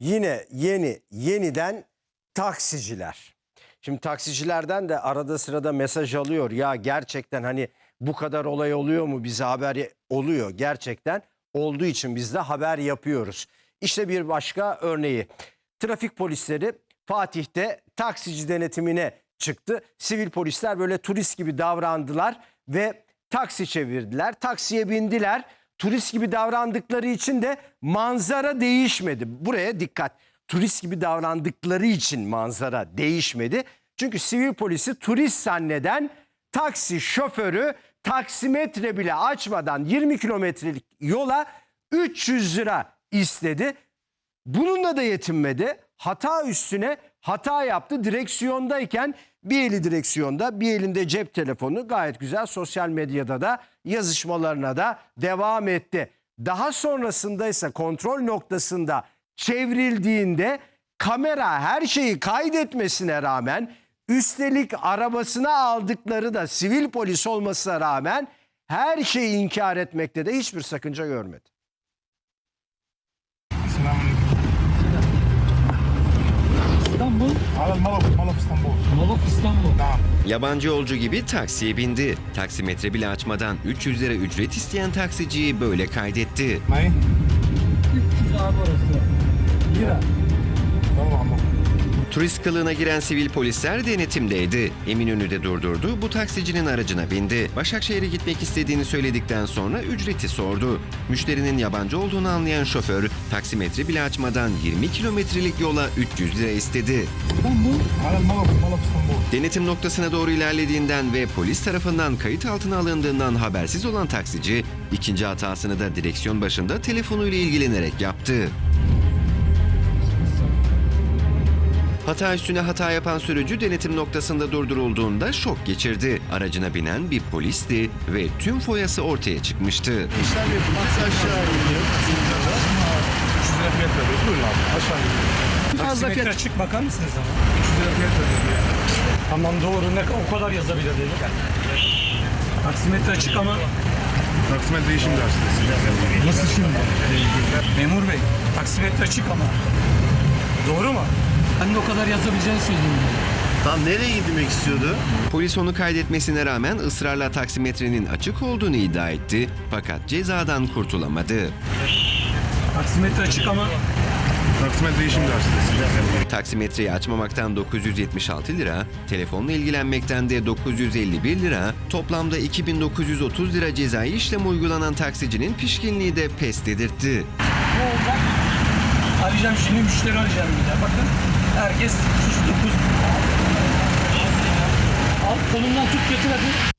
Yine yeni yeniden taksiciler. Şimdi taksicilerden de arada sırada mesaj alıyor. Ya gerçekten hani bu kadar olay oluyor mu bize haber oluyor gerçekten. Olduğu için biz de haber yapıyoruz. İşte bir başka örneği. Trafik polisleri Fatih'te taksici denetimine çıktı. Sivil polisler böyle turist gibi davrandılar ve taksi çevirdiler. Taksiye bindiler. Turist gibi davrandıkları için de manzara değişmedi. Buraya dikkat. Turist gibi davrandıkları için manzara değişmedi. Çünkü sivil polisi turist zanneden taksi şoförü taksimetre bile açmadan 20 kilometrelik yola 300 lira istedi. Bununla da yetinmedi. Hata üstüne hata yaptı. Direksiyondayken bir eli direksiyonda bir elinde cep telefonu gayet güzel sosyal medyada da yazışmalarına da devam etti. Daha sonrasında ise kontrol noktasında çevrildiğinde kamera her şeyi kaydetmesine rağmen üstelik arabasına aldıkları da sivil polis olmasına rağmen her şeyi inkar etmekte de hiçbir sakınca görmedi. Molok İstanbul. Yabancı yolcu gibi taksiye bindi. Taksimetre bile açmadan 300 lira ücret isteyen taksiciyi böyle kaydetti. turist kılığına giren sivil polisler denetimdeydi. Eminönü'de durdurdu, bu taksicinin aracına bindi. Başakşehir'e gitmek istediğini söyledikten sonra ücreti sordu. Müşterinin yabancı olduğunu anlayan şoför, taksimetre bile açmadan 20 kilometrelik yola 300 lira istedi. Denetim noktasına doğru ilerlediğinden ve polis tarafından kayıt altına alındığından habersiz olan taksici, ikinci hatasını da direksiyon başında telefonuyla ilgilenerek yaptı. Hata üstüne hata yapan sürücü denetim noktasında durdurulduğunda şok geçirdi. Aracına binen bir polisti ve tüm foyası ortaya çıkmıştı. işlem yapın. Taksi aşağı iniyor. 300 lira fiyat veriyoruz. Buyurun abi. Aşağı iniyor. fazla fiyat. açık bakar mısınız ama? 300 lira fiyat veriyoruz. Tamam doğru ne o kadar yazabilir değil. Taksimetre açık ama Taksimetre işim dersi. nasıl şimdi? Memur bey taksimetre açık ama. Doğru mu? De o kadar yazabileceğini söyleyeyim. Tam nereye gitmek istiyordu? Polis onu kaydetmesine rağmen ısrarla taksimetrenin açık olduğunu iddia etti fakat cezadan kurtulamadı. Taksimetre açık ama Taksimetre işim dersi. Taksimetreyi açmamaktan 976 lira, telefonla ilgilenmekten de 951 lira, toplamda 2930 lira cezai işlem uygulanan taksicinin pişkinliği de pes dedirtti. ne olacak? Arayacağım şimdi müşteri arayacağım bir daha. Bakın herkes sustu pus. Al kolumdan tut getir hadi.